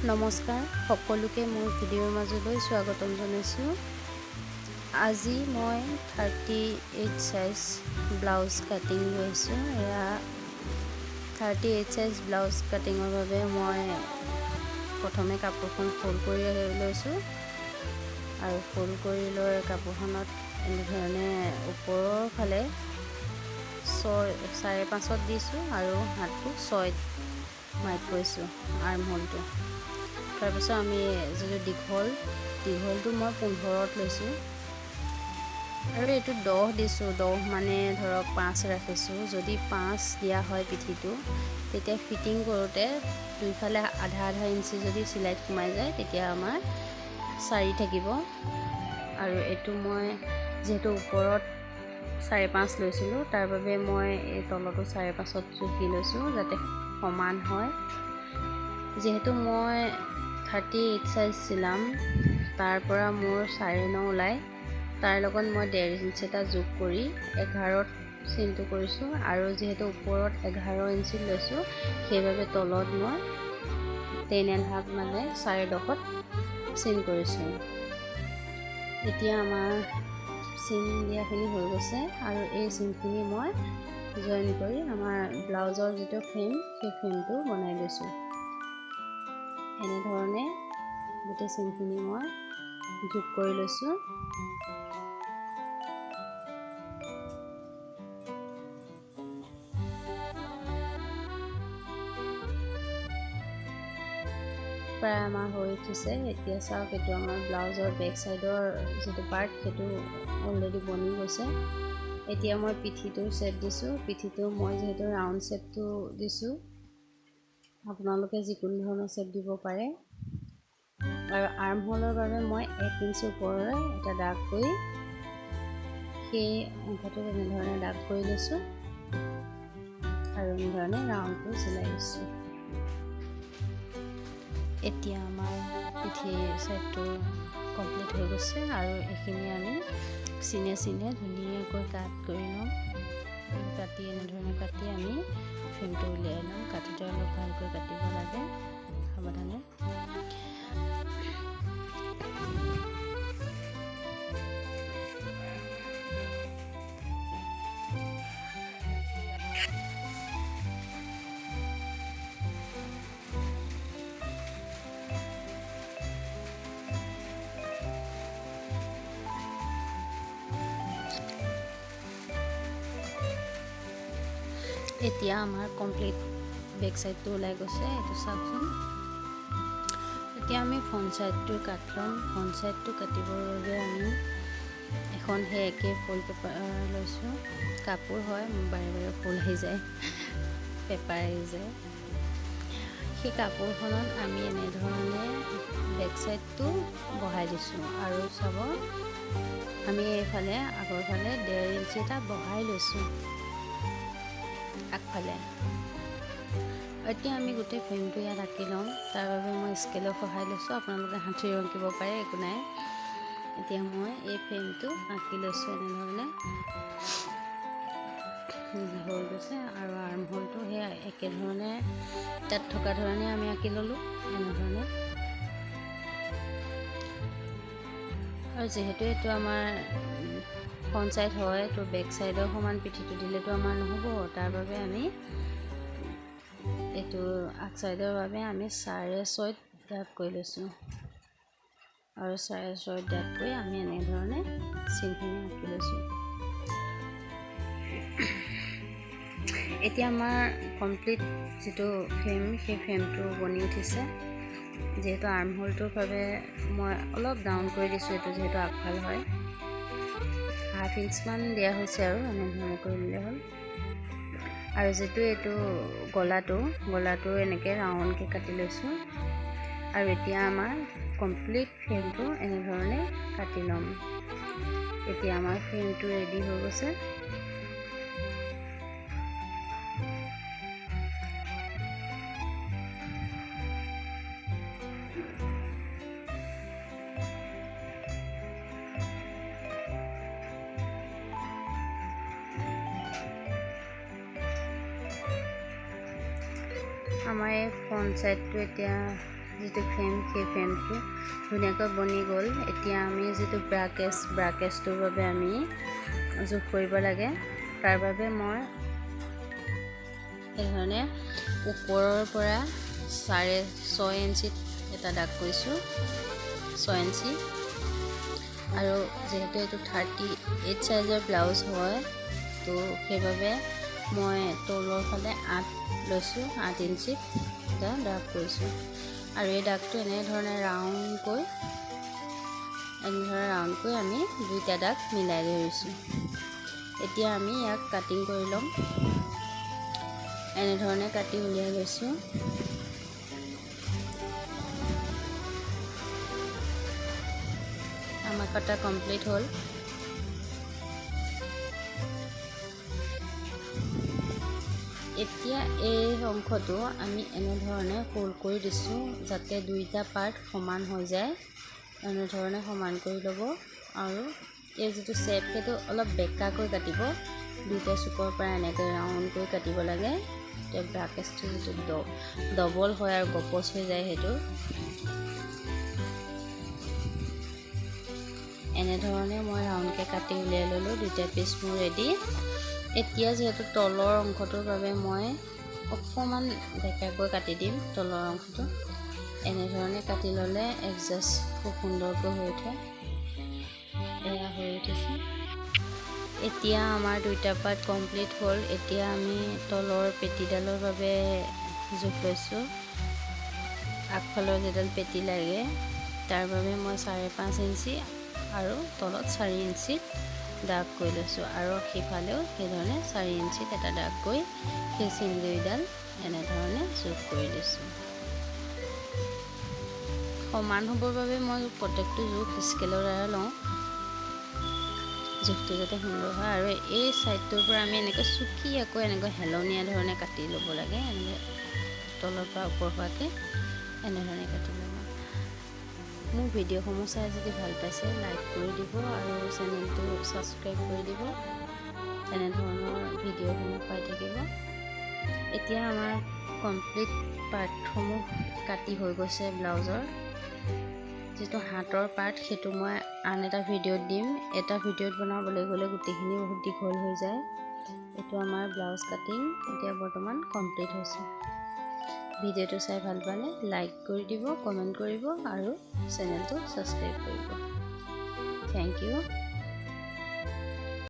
নমস্কাৰ সকলোকে মোৰ ভিডিঅ'ৰ মাজলৈ স্বাগতম জনাইছোঁ। আজি মই thirty eight size blouse cutting লৈছোঁ এয়া থাৰ্টি এইট চাইজ ব্লাউজ কাটিঙৰ বাবে মই প্ৰথমে কাপোৰখন ফ'ল্ড কৰি লৈছোঁ আৰু ফ'ল্ড কৰি লৈ কাপোৰখনত এনেধৰণে ওপৰৰ ফালে ছয় চাৰে পাঁচত দিছোঁ আৰু হাতটো ছয়ত মাৰি কৰিছোঁ আৰ্ম হোলটো তাৰপিছত আমি যিটো দীঘল দীঘলটো মই পোন্ধৰত লৈছোঁ। আৰু এইটো দহ দিছোঁ দহ মানে ধৰক পাঁচ ৰাখিছোঁ। যদি পাঁচ দিয়া হয় পিঠিটো তেতিয়া ফিটিং কৰোঁতে দুইফালে আধা আধা ইঞ্চি যদি চিলাইত সোমাই যায় তেতিয়া আমাৰ চাৰি থাকিব। আৰু এইটো মই যিহেতু ওপৰত চাৰে পাঁচ লৈছিলোঁ তাৰ বাবে মই এই তলতো চাৰে পাঁচত জুখি লৈছোঁ যাতে সমান হয়। যিহেতু মই থাৰ্টি এইট চাইজ চিলাম তাৰ পৰা মোৰ চাৰে ন ওলাই। তাৰ লগত মই ডেৰ ইঞ্চি এটা যোগ কৰি এঘাৰত চিনটো কৰিছোঁ আৰু যিহেতু ওপৰত এঘাৰ ইঞ্চি লৈছোঁ সেইবাবে তলত মই টেন এণ্ড হাফ মানে চাৰে দহত চিন কৰিছোঁ। এতিয়া আমাৰ চিন দিয়াখিনি হৈ গৈছে আৰু এই চিনখিনি মই জইন কৰি আমাৰ ব্লাউজৰ যিটো ফ্ৰেম সেই ফ্ৰেমটো বনাই লৈছোঁ। এনেধৰণে গোটেই চিনখিনি মই যোগ কৰি লৈছোঁ। প্ৰায় আমাৰ হৈ উঠিছে। এতিয়া চাওক এইটো আমাৰ ব্লাউজৰ বেক চাইডৰ যিটো পাৰ্ট সেইটো অলৰেডি বনি গৈছে। এতিয়া মই পিঠিটো শ্বেপ দিছোঁ পিঠিটো মই যিহেতু ৰাউণ্ড শ্বেপটো দিছোঁ আপোনালোকে যিকোনো ধৰণৰ চেপ দিব পাৰে। আৰু আৰ্ম হোলৰ বাবে মই এক ইঞ্চি ওপৰৰে এটা দাগ কৰি সেই অংশটো এনেধৰণে দাগ কৰি লৈছোঁ আৰু এনেধৰণে ৰাউণ্ডটো চিলাই দিছোঁ। এতিয়া আমাৰ পিঠি চাইডটো কমপ্লিট হৈ গৈছে আৰু এইখিনি আমি চিনে চিনে ধুনীয়াকৈ কাট কৰি ল'ম কাটি এনেধৰণে কাটি আমি ফ্ৰেমটো উলিয়াই ল'ম কাটোতে অলপ ভালকৈ কাটিব লাগে সাৱধানে এতিয়া আমাৰ কমপ্লিট বেক চাইডটো ওলাই গৈছে এইটো চাওকচোন এতিয়া আমি ফ্ৰণ্ট চাইডটো কাট ল'ম ফ্ৰণ্ট চাইডটো কাটিবৰ বাবে আমি এখন সেই একে ফুল পেপাৰ লৈছোঁ কাপোৰ হয় বাৰে বাৰে ফুল আহি যায় পেপাৰ আহি যায় সেই কাপোৰখনত আমি এনেধৰণে বেক চাইডটো বহাই দিছোঁ আৰু চাব আমি এইফালে আগৰ ফালে ডেৰ ইঞ্চি এটা বহাই লৈছোঁ আগফালে। এতিয়া আমি গোটেই ফ্ৰেমটো ইয়াত আঁকি ল'ম। তাৰ বাবে মই স্কেলৰ সহায় লৈছোঁ। আপোনালোকে হাঁঠি ৰখিব পাৰে একো নাই। এতিয়া মই এই ফ্ৰেমটো আঁকি লৈছোঁ এনেধৰণে। হৈ গৈছে আৰু আৰ্ম হ'লটো সেয়া একেধৰণে তাত থকা ধৰণে আমি আঁকি ল'লোঁ এনেধৰণে। আৰু যিহেতু এইটো আমাৰ ফ্ৰণ্ট চাইড হয় তো বেক চাইডৰ সমান পিঠিটো দিলেতো আমাৰ নহ'ব। তাৰ বাবে আমি এইটো আগ চাইডৰ বাবে আমি চাৰে ছয়ত দাগ কৰি লৈছোঁ। আৰু চাৰে ছয়ত দাগ কৰি আমি এনেধৰণে চিনখিনি আঁকি লৈছোঁ। এতিয়া আমাৰ কমপ্লিট যিটো ফ্ৰেম সেই ফ্ৰেমটো বনি উঠিছে। যিহেতু আৰ্ম হোলটোৰ বাবে মই অলপ ডাউন কৰি দিছোঁ এইটো যিহেতু আগফাল হয়। হাফ ইঞ্চমান দিয়া হৈছে আৰু এনেধৰণে কৰি দিলে হ'ল। আৰু যিটো এইটো গলাটো গলাটো এনেকৈ ৰাউণ্ডকৈ কাটি লৈছোঁ। আৰু এতিয়া আমাৰ কমপ্লিট ফ্ৰেমটো এনেধৰণে কাটি ল'ম। এতিয়া আমাৰ ফ্ৰেমটো ৰেডি হৈ গৈছে। আমাৰ এই ফ্ৰণ্ট চাইডটো এতিয়া যিটো ফ্ৰেম সেই ফ্ৰেমটো ধুনীয়াকৈ বনি গ'ল। এতিয়া আমি যিটো ব্ৰাকেজ ব্ৰাকেজটোৰ বাবে আমি জোখ কৰিব লাগে। তাৰ বাবে মই সেইধৰণে ওপৰৰ পৰা চাৰে ছয় ইঞ্চিত এটা দাগ কৰিছোঁ। ছয় ইঞ্চি। আৰু যিহেতু এইটো থাৰ্টি এইট চাইজৰ ব্লাউজ হয় তো সেইবাবে মই তলৰ ফালে আঠ লৈছোঁ, আঠ ইঞ্চিত এটা দাগ কৰিছোঁ। আৰু এই দাগটো এনেধৰণে ৰাউণ্ডকৈ এনেধৰণে ৰাউণ্ডকৈ আমি দুইটা দাগ মিলাই ধৰিছোঁ এতিয়া আমি ইয়াক কাটিং কৰি ল'ম। এনেধৰণে কাটি উলিয়াই লৈছোঁ। আমাৰ কটা কমপ্লিট হ'ল। এতিয়া এই অংশটো আমি এনেধৰণে ফ'ল্ড কৰি দিছোঁ যাতে দুইটা পাৰ্ট সমান হৈ যায়। এনেধৰণে সমান কৰি ল'ব আৰু এই যিটো শ্বেপ সেইটো অলপ বেকাকৈ কাটিব। দুইটা চুকৰ পৰা এনেকৈ ৰাউণ্ডকৈ কাটিব লাগে। এতিয়া ব্ৰাকেজটো যিটো ডবল হয় আৰু গপচ হৈ যায় সেইটো। এনেধৰণে মই ৰাউণ্ডকৈ কাটি উলিয়াই ল'লোঁ। দুইটা পিচ মোৰ ৰেডি এতিয়া যিহেতু তলৰ অংশটোৰ বাবে মই অকণমান বেকাকৈ কাটি দিম তলৰ অংশটো। এনেধৰণে কাটি ল'লে এডজাষ্ট খুব সুন্দৰকৈ হৈ উঠে। এয়া হৈ উঠিছে। এতিয়া আমাৰ দুইটা পাৰ্ট কমপ্লিট হ'ল। এতিয়া আমি তলৰ পেটিডালৰ বাবে জোখ লৈছোঁ। আগফালৰ যিডাল পেটি লাগে তাৰ বাবে মই চাৰে পাঁচ ইঞ্চি আৰু তলত চাৰি ইঞ্চিত দাগ কৰি লৈছোঁ। আৰু সিফালেও সেইধৰণে চাৰি ইঞ্চিত এটা দাগ কৰি সেই চিনজুৰিডাল এনেধৰণে যোগ কৰি দিছোঁ সমান হ'বৰ বাবে মই প্ৰত্যেকটো জোখ স্কেলৰ দ্বাৰা লওঁ। জোখটো যাতে সুন্দৰ হয় আৰু এই ছাইডটোৰ পৰা আমি এনেকৈ চুকি আকৌ এনেকৈ হেলনীয়া ধৰণে কাটি ল'ব লাগে। এনেকৈ তলৰ পৰা ওপৰ হোৱাকৈ এনেধৰণে কাটি ল'ব মোৰ ভিডিঅ'সমূহ চাই যদি ভাল পাইছে লাইক কৰি দিব আৰু চেনেলটো ছাবস্ক্ৰাইব কৰি দিব। তেনেধৰণৰ ভিডিঅ'সমূহ পাই থাকিব। এতিয়া আমাৰ কমপ্লিট পাৰ্টসমূহ কাটি হৈ গৈছে ব্লাউজৰ। যিটো হাতৰ পাৰ্ট সেইটো মই আন এটা ভিডিঅ'ত দিম। এটা ভিডিঅ'ত বনাবলৈ গ'লে গোটেইখিনি বহুত দীঘল হৈ যায়। এইটো আমাৰ ব্লাউজ কাটিং এতিয়া বৰ্তমান কমপ্লিট হৈছে। ভিডিঅ'টো চাই ভাল পালে লাইক কৰি দিব কমেণ্ট কৰিব আৰু চেনেলটো ছাবস্ক্ৰাইব কৰিব। Thank U